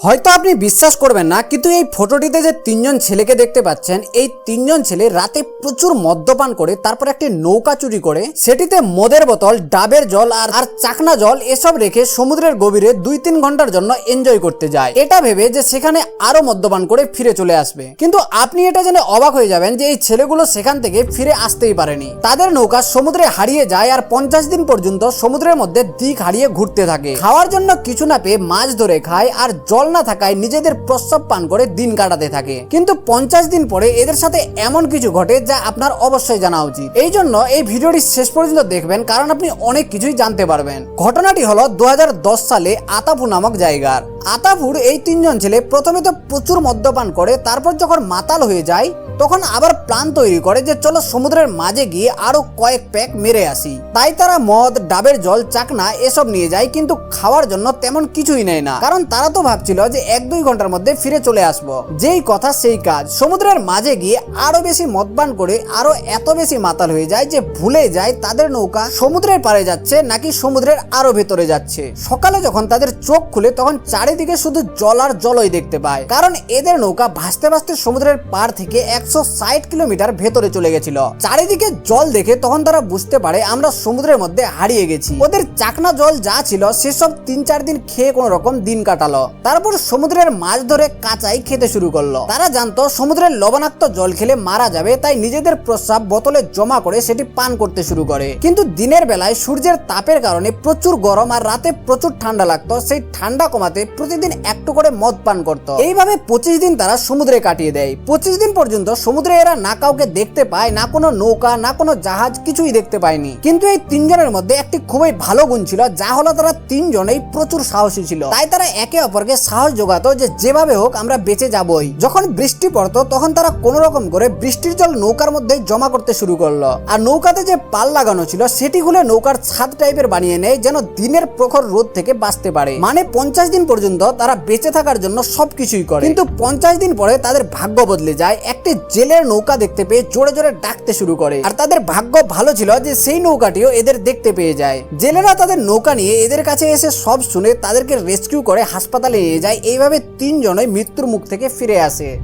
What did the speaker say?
হয়তো আপনি বিশ্বাস করবেন না, কিন্তু এই ফটোটিতে যে তিনজন ছেলেকে দেখতে পাচ্ছেন, এই তিনজন ছেলে রাতে প্রচুর মদ্যপান করে, তারপর একটি নৌকা চুরি করে, সেটিতে মদের বোতল, ডাবের জল আর আর চাকনা জল এসব রেখে সমুদ্রের গভীরে দুই তিন ঘণ্টার জন্য এনজয় করতে যায়। এটা ভেবে যে সেখানে আরও মদ্যপান করে ফিরে চলে আসবে। কিন্তু আপনি এটা জেনে অবাক হয়ে যাবেন যে এই ছেলেগুলো সেখান থেকে ফিরে আসতেই পারেনি। তাদের নৌকা সমুদ্রে হারিয়ে যায় আর পঞ্চাশ দিন পর্যন্ত সমুদ্রের মধ্যে দিক হারিয়ে ঘুরতে থাকে। খাওয়ার জন্য কিছু না পেয়ে মাছ ধরে খায় আর জল না থাকায় নিজেদের প্রস্রাব পান করে দিন কাটাতে থাকে। কিন্তু পঞ্চাশ দিন পরে এদের সাথে এমন কিছু ঘটে যা আপনার অবশ্যই জানা উচিত। এই জন্য এই ভিডিওটি শেষ পর্যন্ত দেখবেন, কারণ আপনি অনেক কিছুই জানতে পারবেন। ঘটনাটি হলো দু হাজার দশ সালে আতাপু নামক জায়গার। আতাপুর এই তিনজন ছেলে প্রথমে তো প্রচুর মদ্যপান করে, তারপর যখন মাতাল হয়ে যায়, তখন আবার প্ল্যান তৈরি করে যে চলো সমুদ্রের মাঝে গিয়ে আরও কয়েক প্যাক মেরে আসি। তাই তারা মদ, ডাবের জল, চাকনা এসব নিয়ে যায়, কিন্তু খাওয়ার জন্য তেমন কিছুই নেয় না। কারণ তারা তো ভাবছিল যে এক দুই ঘণ্টার মধ্যে ফিরে চলে আসব। যেই কথা সেই কাজ। সমুদ্রের মাঝে গিয়ে আরও বেশি মদপান করে আরও এত বেশি মাতাল হয়ে যায় যে ভুলে যায় তাদের নৌকা সমুদ্রের পাড়ে যাচ্ছে নাকি সমুদ্রের আরও ভেতরে যাচ্ছে। সকালে যখন তাদের চোখ খুলে, তখন চারিদিকে শুধু জল আর জলই দেখতে পায়। কারণ এদের নৌকা ভাসতে ভাসতে সমুদ্রের পার থেকে একশো ষাট কিলোমিটার ভেতরে চলে গেছিল। চারিদিকে জল দেখে তখন তারা বুঝতে পারে আমরা সমুদ্রের মধ্যে হারিয়ে গেছি। ওদের চাকনা জল যা ছিল, সেসব তিন চার দিন খেয়ে কোনো রকম দিন কাটালো। তারপর সমুদ্রের মাছ ধরে কাঁচাই খেতে শুরু করল। তারা জানতো, সমুদ্রের লবণাক্ত জল খেলে মারা যাবে, তাই নিজেদের প্রস্রাব বোতলে জমা করে সেটি পান করতে শুরু করে। কিন্তু দিনের বেলায় সূর্যের তাপের কারণে প্রচুর গরম আর রাতে প্রচুর ঠান্ডা লাগতো। সেই ঠান্ডা কমাতে প্রতিদিন একটু করে মদ পান করতো। এইভাবে পঁচিশ দিন তারা সমুদ্রে কাটিয়ে দেয়। পঁচিশ দিন পর্যন্ত সমুদ্রে এরা না কাউকে দেখতে পায়, না কোনো নৌকা, না কোনো জাহাজ, কিছুই দেখতে পায়নি। কিন্তু এই তিনজনের মধ্যে একটি খুবই ভালো গুণ ছিল, যা হলো তারা তিনজনেই প্রচুর সাহসী ছিল। তাই তারা একে অপরকে সাহস যোগাতো যে যেভাবে হোক আমরা বেঁচে যাবই। যখন বৃষ্টি পড়তো, তখন তারা কোনো রকম করে বৃষ্টির জল নৌকার মধ্যে জমা করতে শুরু করল। আর নৌকাতে যে পাল লাগানো ছিল, সেটি খুলে নৌকার ছাদ টাইপের বানিয়ে নেয়, যেন দিনের প্রখর রোদ থেকে বাঁচতে পারে। মানে পঞ্চাশ দিন পর্যন্ত তারা বেঁচে থাকার জন্য সব কিছুই করে। কিন্তু পঞ্চাশ দিন পরে তাদের ভাগ্য বদলে যায়। একটি জেলের নৌকা দেখতে পেয়ে জোরে জোরে ডাকতে শুরু করে। আর তাদের ভাগ্য ভালো ছিল যে সেই নৌকাটিও এদের দেখতে পেয়ে যায়। জেলেরা তাদের নৌকা নিয়ে এদের কাছে এসে সব শুনে তাদেরকে রেস্কিউ করে হাসপাতালে নিয়ে যায়। এইভাবে তিনজনই মৃত্যুর মুখ থেকে ফিরে আসে।